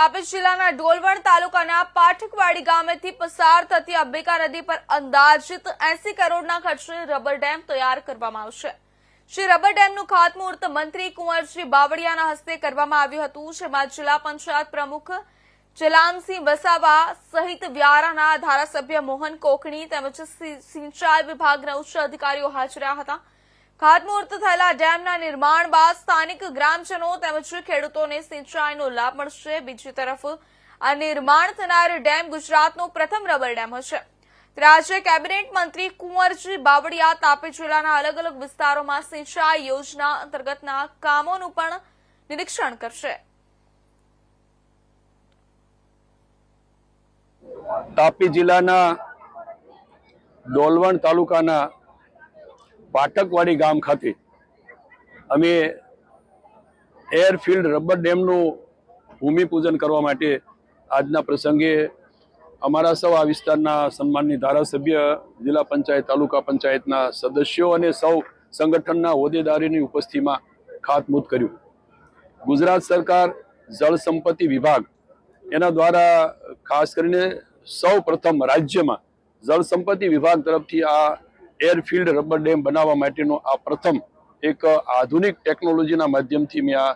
તાપી જિલ્લાના ડોલવણ તાલુકાના પાઠકવાડી ગામેથી પસાર થતી અંબિકા નદી પર અંદાજિત એસી કરોડના ખર્ચે રબર ડેમ તૈયાર કરવામાં આવશે. શ્રી રબર ડેમનું ખાતમુહૂર્ત મંત્રી કુંવરજી બાવળિયાના હસ્તે કરવામાં આવ્યું હતું, જેમાં જિલ્લા પંચાયત પ્રમુખ જલામસિંહ વસાવા સહિત વ્યારાના ધારાસભ્ય મોહન કોકણી તેમજ સિંચાઈ વિભાગના ઉચ્ચ અધિકારીઓ હાજર હતા. ખાતમુહૂર્ત થયેલા ડેમના નિર્માણ બાદ સ્થાનિક ગ્રામજનો તેમજ ખેડૂતોને સિંચાઈનો લાભ મળશે. બીજી તરફ આ નિર્માણ થનાર ડેમ ગુજરાતનો પ્રથમ રબર ડેમ હશે. રાજ્ય કેબિનેટ મંત્રી કુંવરજી બાવળિયા તાપી જિલ્લાના અલગ અલગ વિસ્તારોમાં સિંચાઈ યોજના અંતર્ગતના કામોનું પણ નિરીક્ષણ કરશે. તાપી જિલ્લાના ડોલવણ તાલુકાના પાટકવાડી ગામ ખાતે અમે એરફિલ્ડ રબર ડેમનું ભૂમિપૂજન કરવા માટે આજના પ્રસંગે અમારા સૌ આ વિસ્તારના સન્માનની ધારાસભ્ય, જિલ્લા પંચાયત, તાલુકા પંચાયતના સદસ્યો અને સૌ સંગઠનના હોદ્દેદારીની ઉપસ્થિતિમાં ખાતમુહૂર્ત કર્યું. ગુજરાત સરકાર જળ સંપત્તિ વિભાગ એના દ્વારા ખાસ કરીને સૌ પ્રથમ રાજ્યમાં જળ સંપત્તિ વિભાગ તરફથી આ એરફિલ્ડ રબર ડેમ બનાવવા માટેનો આ પ્રથમ એક આધુનિક ટેકનોલોજીના માધ્યમથી મેં આ